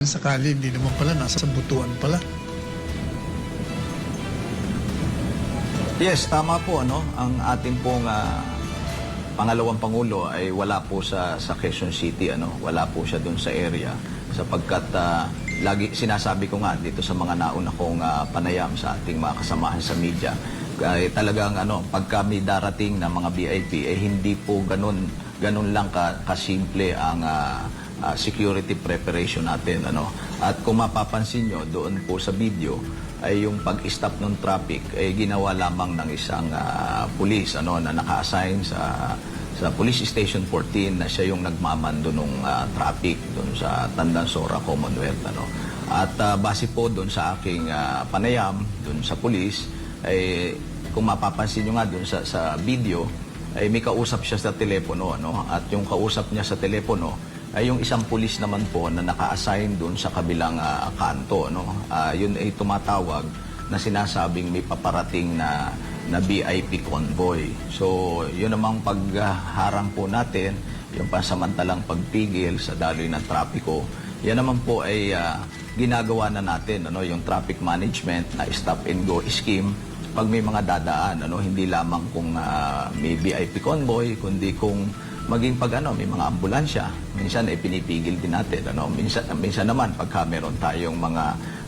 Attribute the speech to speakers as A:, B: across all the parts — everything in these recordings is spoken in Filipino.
A: Sakali, hindi naman pala, nasa butuan pala.
B: Yes, tama po ano, ang ating pong ah, pangalawang pangulo ay wala po sa sa Quezon City ano, wala po siya doon sa area. Sapagkat ah, lagi sinasabi ko nga dito sa mga nauna kong ah, panayam sa ating mga kasamahan sa media ay talagang ano, pag kami darating na mga VIP eh hindi po ganun ganun lang ka kasimple ang ah, ah, security preparation natin ano. At kung mapapansin nyo doon po sa video ay yung pag-stop ng traffic ay ginawa lamang ng isang ah, pulis ano na naka-assign sa sa Police Station 14 na siya yung nagmamando ng traffic doon sa Tandansora Commonwealth ano. At ah, base po doon sa aking ah, panayam doon sa pulis ay kung mapapansin nyo nga doon sa, sa video ay may kausap siya sa telepono ano at yung kausap niya sa telepono ay yung isang pulis naman po na naka-assign doon sa kabilang ah, kanto no? Ah, yun ay tumatawag na sinasabing may paparating na na VIP convoy. So yun namang pagharang po natin yung pansamantalang pagpigil sa daloy ng trapiko yan naman po ay ah, ginagawa na natin ano? Yung traffic management na stop and go scheme pag may mga dadaan ano? Hindi lamang kung ah, may VIP convoy kundi kung maging pag ano may mga ambulansya minsan ay pinipigil din natin ano minsan minsan naman pagka meron tayong mga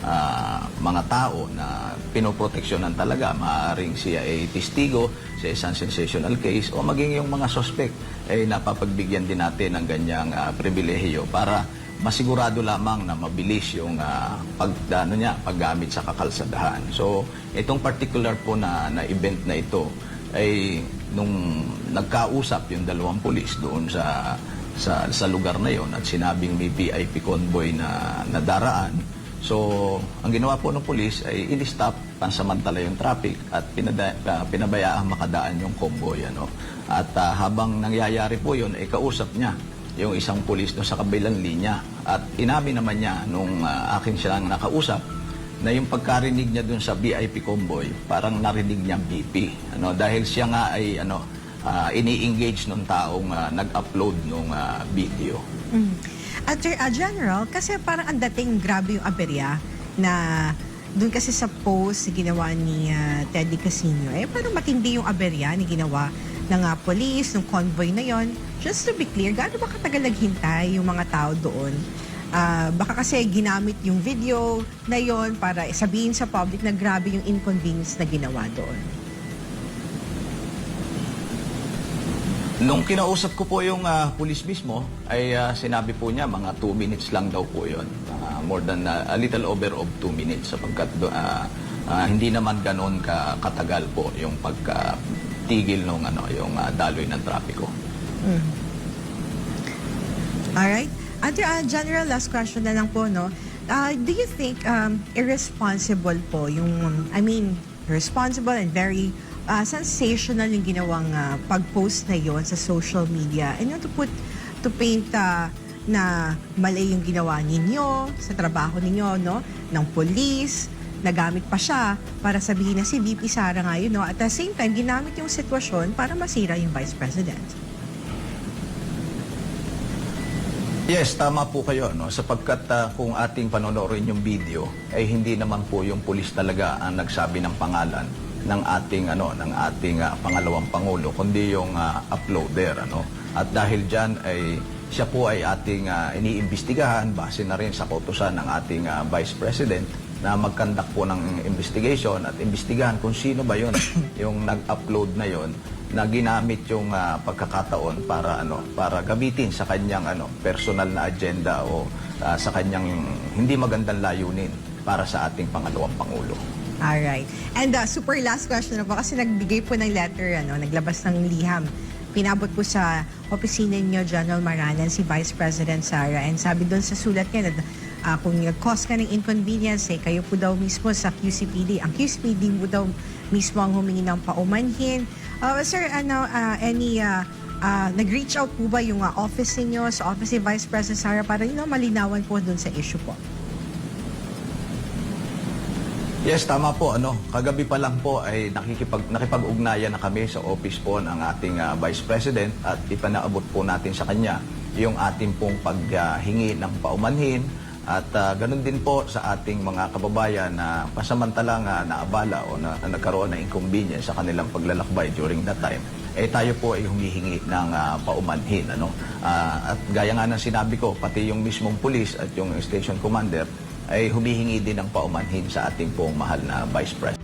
B: ah, mga tao na pinoproteksyonan talaga maaring siya ay testigo sa isang sensational case o maging yung mga suspect ay napapagbigyan din natin ng ganyang ah, pribilehiyo para masigurado lamang na mabilis yung ah, pag ano niya paggamit sa kakalsadahan. So itong particular po na na event na ito ay nung nagkausap yung dalawang pulis doon sa sa sa lugar na yon at sinabing may VIP convoy na nadaraan. So, ang ginawa po ng pulis ay in-stop pansamantala yung traffic at pinada, ah, pinabayaan makadaan yung convoy. Ano? At ah, habang nangyayari po yun, ay kausap niya yung isang pulis doon sa kabilang linya. At inamin naman niya nung ah, akin silang nakausap na yung pagkarinig niya doon sa VIP convoy, parang narinig niya BP. Ano, dahil siya nga ay ano, ah, ini-engage nung taong ah, nag-upload nung ah, video.
C: Mm. At uh, General, kasi parang ang dating grabe yung aberya na doon kasi sa post na ginawa ni uh, Teddy Casino, eh parang matindi yung aberya ni ginawa ng uh, police, ng convoy na yon. Just to be clear, gaano ba katagal naghintay yung mga tao doon? Ah, baka kasi ginamit yung video na yon para sabihin sa public na grabe yung inconvenience na ginawa doon.
B: Nung kinausap ko po yung ah, pulis mismo, ay ah, sinabi po niya mga 2 minutes lang daw po yun. Ah, more than ah, a little over of 2 minutes sapagkat ah, ah, hindi naman ganoon ka katagal po yung pagkatigil ng ano, yung ah, daloy ng trapiko.
C: Alright. At uh, General, last question na lang po, no? Uh, do you think um, irresponsible po yung, I mean, responsible and very uh, sensational yung ginawang uh, pag-post na yon sa social media and know, to put, to paint uh, na mali yung ginawa ninyo sa trabaho ninyo, no? Ng police, nagamit pa siya para sabihin na si VP Sara nga yun, no? At the same time, ginamit yung sitwasyon para masira yung Vice President.
B: Yes, tama po kayo no sapagkat ah, kung ating panonoorin yung video ay hindi naman po yung pulis talaga ang nagsabi ng pangalan ng ating ano ng ating ah, pangalawang pangulo kundi yung ah, uploader ano. At dahil diyan ay siya po ay ating ah, iniimbestigahan base na rin sa kautusan ng ating ah, Vice President na magkandak po ng investigation at imbestigahan kung sino ba yon yung nag-upload na yon na ginamit yung ah, pagkakataon para ano para gamitin sa kanyang ano personal na agenda o ah, sa kanyang hindi magandang layunin para sa ating pangalawang pangulo.
C: Alright. And uh, super last question na po kasi nagbigay po ng letter, ano, naglabas ng liham. Pinabot po sa opisina niyo, General Maranan, si Vice President Sara. And sabi doon sa sulat niya na uh, kung nag-cause ka ng inconvenience, eh, kayo po daw mismo sa QCPD. Ang QCPD po daw mismo ang humingi ng paumanhin. Uh, sir, ano, uh, any... Uh, uh, nag-reach out po ba yung uh, office niyo sa office ni Vice President Sara para you know, malinawan po doon sa issue po?
B: Yes, tama po. Ano, kagabi pa lang po ay nakikipag, nakipag-ugnayan na kami sa office po ng ating ah, Vice President at ipanaabot po natin sa kanya yung ating pong paghingi ng paumanhin At ah, ganun din po sa ating mga kababayan na pasamantalang ah, naabala o na, na nagkaroon ng inconvenience sa kanilang paglalakbay during that time, eh tayo po ay humihingi ng ah, paumanhin. Ano? Ah, at gaya nga ng sinabi ko, pati yung mismong pulis at yung station commander ay humihingi din ng paumanhin sa ating pong mahal na Vice President.